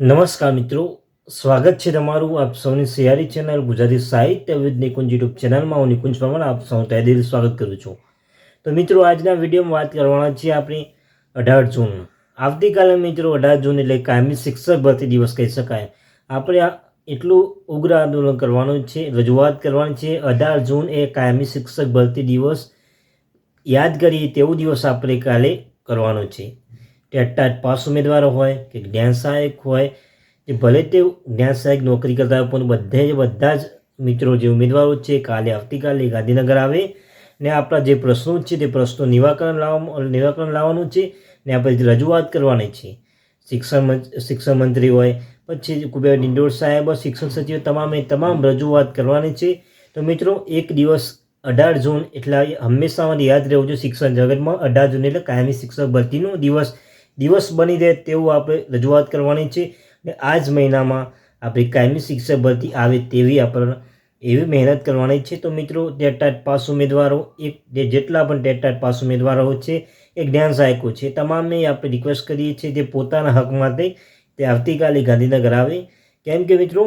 નમસ્કાર મિત્રો, સ્વાગત છે તમારું આપ સૌની સિયારી ચેનલ ગુજરાતી સાહિત્ય વિદ નિકુંજ યુટ્યુબ ચેનલમાં હું નિકુંજ પરમાર, આપ સૌ તહે દિલ સ્વાગત કરું છું. તો મિત્રો, આજના વિડીયોમાં વાત કરવાના છીએ આપણે અઢાર જૂન. આવતીકાલે મિત્રો, અઢાર જૂન એટલે કાયમી શિક્ષક ભરતી દિવસ કહી શકાય. આપણે એટલું ઉગ્ર આંદોલન કરવાનું છે, રજૂઆત કરવાની છે. અઢાર જૂન એ કાયમી શિક્ષક ભરતી દિવસ. યાદ કરીએ, તેવો દિવસ આપણે કાલે કરવાનો છે. ટેટાટ પાસ ઉમેદવારો હોય કે જ્ઞાન સહાયક હોય જે ભલે તે જ્ઞાન સહાયક નોકરી કરતા હોય, પણ બધે જ બધા જ મિત્રો જે ઉમેદવારો છે કાલે આવતીકાલે ગાંધીનગર આવે ને આપણા જે પ્રશ્નો છે, તે પ્રશ્નો નિવાકરણ લાવવા નિરાકરણ લાવવાનું છે ને આપણે રજૂઆત કરવાની છે. શિક્ષણ શિક્ષણ મંત્રી હોય, પછી કુબેર ડિંડોર સાહેબ શિક્ષણ સચિવ તમામે તમામ રજૂઆત કરવાની છે. તો મિત્રો, એક દિવસ અઢાર જૂન એટલે હંમેશા યાદ રહેવું જોઈએ, શિક્ષણ જગતમાં અઢાર જૂન એટલે કાયમી શિક્ષક ભરતીનો દિવસ. દિવસ બની રહે તેવું આપણે રજૂઆત કરવાની છે ને આ જ મહિનામાં આપણી કાયમી શિક્ષક ભરતી આવે તેવી આપણે એવી મહેનત કરવાની છે. તો મિત્રો ટેટાટ પાસ ઉમેદવારો, એક જે જેટલા પણ ટેટાટ પાસ ઉમેદવારો છે, એ જ્ઞાન સહાયકો છે. તમામને આપણે રિક્વેસ્ટ કરીએ છીએ તે પોતાના હક માટે તે આવતીકાલે ગાંધીનગર આવે. કેમ કે મિત્રો,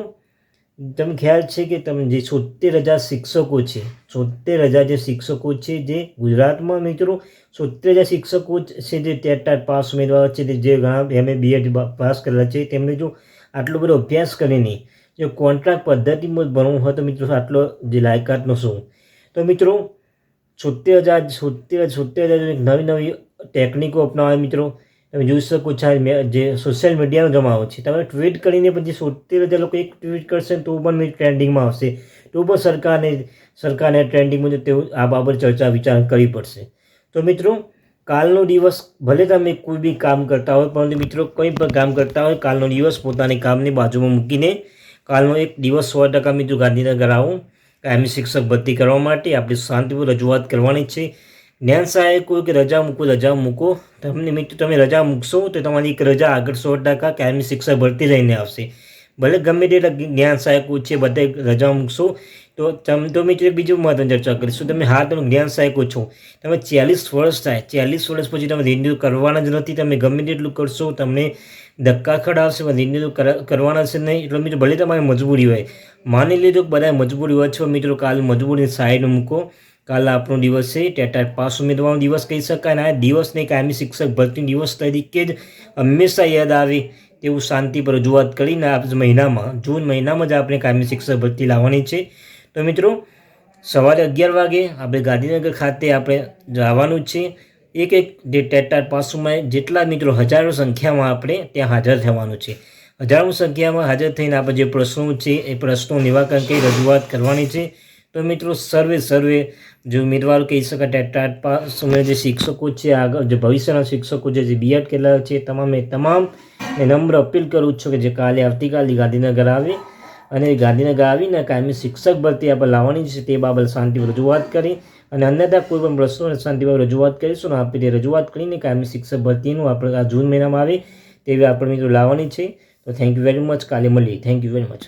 તમને ખ્યાલ છે કે તમે જે છોતેર હજાર શિક્ષકો છે છોતેર હજાર જે શિક્ષકો છે જે ગુજરાતમાં મિત્રો સોતેર હજાર શિક્ષકો છે જે ટેટાટ પાસ ઉમેદવાર છે જે ઘણા એમએ બીએડ પાસ કરેલા છે. તેમને જો આટલો બધો અભ્યાસ કરીને જો કોન્ટ્રાક્ટ પદ્ધતિમાં ભણવું હોય તો મિત્રો આટલો જે લાયકાતનો શું? તો મિત્રો સોતેર હજાર સોતેર સોતેર હજાર નવી નવી ટેકનિકો અપનાવે મિત્રો તમે જોઈ શકો છો જે સોશિયલ મીડિયામાં જમાવો છે. તમે ટ્વીટ કરીને પણ જે સોતેર હજાર લોકો એક ટ્વીટ કરશે તો પણ ટ્રેન્ડિંગમાં આવશે. તો પણ સરકારને સરકારને ટ્રેન્ડિંગમાં તેઓ આ બાબત ચર્ચા વિચાર કરવી પડશે. તો મિત્રો, કાલનો દિવસ ભલે તમે કોઈ બી કામ કરતા હોય, પરંતુ મિત્રો કંઈ પણ કામ કરતા હોય, કાલનો દિવસ પોતાની કામની બાજુમાં મૂકીને કાલનો એક દિવસ સો ટકા મિત્રો ગાંધીનગર આવું. કાયમી શિક્ષક ભરતી કરવા માટે આપણે શાંતિપૂર્વક રજૂઆત કરવાની છે. જ્ઞાન સહાયક કોઈ કે રજા મૂકો રજા મૂકો. તમને મિત્રો, તમે રજા મૂકશો તો તમારી એક રજા આગળ સો ટકા કાયમી શિક્ષક ભરતી લઈને આવશે. ભલે ગમે તેટલા જ્ઞાન સહાયકો છે બધા રજા મૂકશો. તો તમે તો મિત્રો બીજું મહત્વની ચર્ચા કરીશું તમે હા તમે જ્ઞાન સહાયકો છો? તમે ચાલીસ વર્ષ થાય. ચાલીસ વર્ષ પછી તમે રિન્યુ કરવાના જ નથી. તમે ગમે તેટલું કરશો, તમને ધક્કા ખડાવશે પણ રિન્યુ કરવાના છે નહીં. એટલે મિત્રો ભલે તમારી મજબૂરી હોય. માની લીધો કે બધા મજબૂરી હોય છો મિત્રો કાલ મજબૂરી સાઈડ મૂકો. કાલ આપણો દિવસ છે, ટેટા પાસ ઉમેદવારનો દિવસ કહી શકાય અને આ દિવસને કાયમી શિક્ષક ભરતી દિવસ તરીકે જ હંમેશા યાદ આવે તેવું શાંતિ પર રજૂઆત કરીને આ મહિનામાં, જૂન મહિનામાં જ આપણે કાયમી શિક્ષક ભરતી લાવવાની છે. તો મિત્રો, સવારે અગિયાર વાગે આપણે ગાંધીનગર ખાતે આપણે જવાનું છે. એક એક જે ટેટાર પાસુમાં જેટલા મિત્રો હજારો સંખ્યામાં આપણે ત્યાં હાજર થવાનું છે. હજારો સંખ્યામાં હાજર થઈને આપણે જે પ્રશ્નો છે, એ પ્રશ્નો નિવારણ કઈ રજૂઆત કરવાની છે. તો મિત્રો, સર્વે સર્વે. જે ઉમેદવારો કહી શકાય ટેટાટ પાસમાં જે શિક્ષકો છે, આગળ જે ભવિષ્યના શિક્ષકો છે, જે બીએડ કરેલા છે, તમામે તમામ એ નમ્ર અપીલ કરું છું કે જે કાલે આવતીકાલે ગાંધીનગર આવે અને ગાંધીનગર આવીને કાયમી શિક્ષક ભરતી આપણે લાવવાની છે તે બાબત શાંતિ રજૂઆત કરી અને અન્યથા કોઈ પણ પ્રશ્નો શાંતિભાવ રજૂઆત કરીશું ને આપણે રજૂઆત કરીને કાયમી શિક્ષક ભરતીનું આપણે આ જૂન મહિનામાં આવે તેવી આપણે મિત્રો લાવવાની છે. તો થેન્ક યુ વેરી મચ કાલે મળીએ. Thank you very much